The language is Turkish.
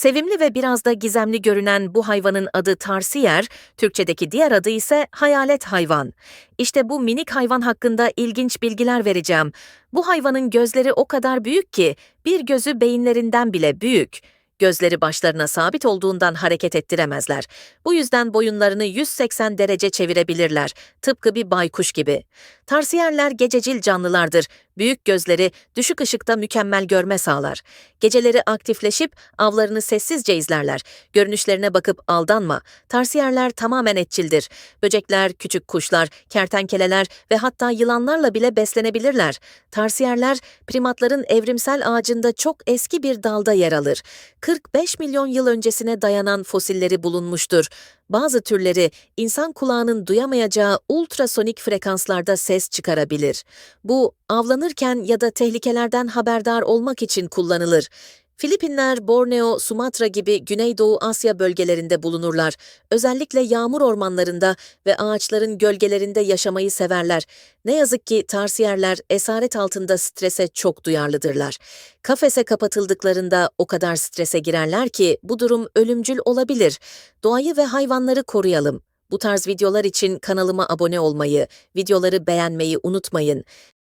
Sevimli ve biraz da gizemli görünen bu hayvanın adı tarsiyer, Türkçedeki diğer adı ise hayalet hayvan. İşte bu minik hayvan hakkında ilginç bilgiler vereceğim. Bu hayvanın gözleri o kadar büyük ki bir gözü beyinlerinden bile büyük. Gözleri başlarına sabit olduğundan hareket ettiremezler. Bu yüzden boyunlarını 180 derece çevirebilirler, tıpkı bir baykuş gibi. Tarsiyerler gececil canlılardır. Büyük gözleri düşük ışıkta mükemmel görme sağlar. Geceleri aktifleşip avlarını sessizce izlerler. Görünüşlerine bakıp aldanma. Tarsiyerler tamamen etçildir. Böcekler, küçük kuşlar, kertenkeleler ve hatta yılanlarla bile beslenebilirler. Tarsiyerler primatların evrimsel ağacında çok eski bir dalda yer alır. 45 milyon yıl öncesine dayanan fosilleri bulunmuştur. Bazı türleri insan kulağının duyamayacağı ultrasonik frekanslarda ses çıkarabilir. Bu avlanırken ya da tehlikelerden haberdar olmak için kullanılır. Filipinler, Borneo, Sumatra gibi Güneydoğu Asya bölgelerinde bulunurlar. Özellikle yağmur ormanlarında ve ağaçların gölgelerinde yaşamayı severler. Ne yazık ki tarsiyerler esaret altında strese çok duyarlıdırlar. Kafese kapatıldıklarında o kadar strese girerler ki bu durum ölümcül olabilir. Doğayı ve hayvanları koruyalım. Bu tarz videolar için kanalıma abone olmayı, videoları beğenmeyi unutmayın.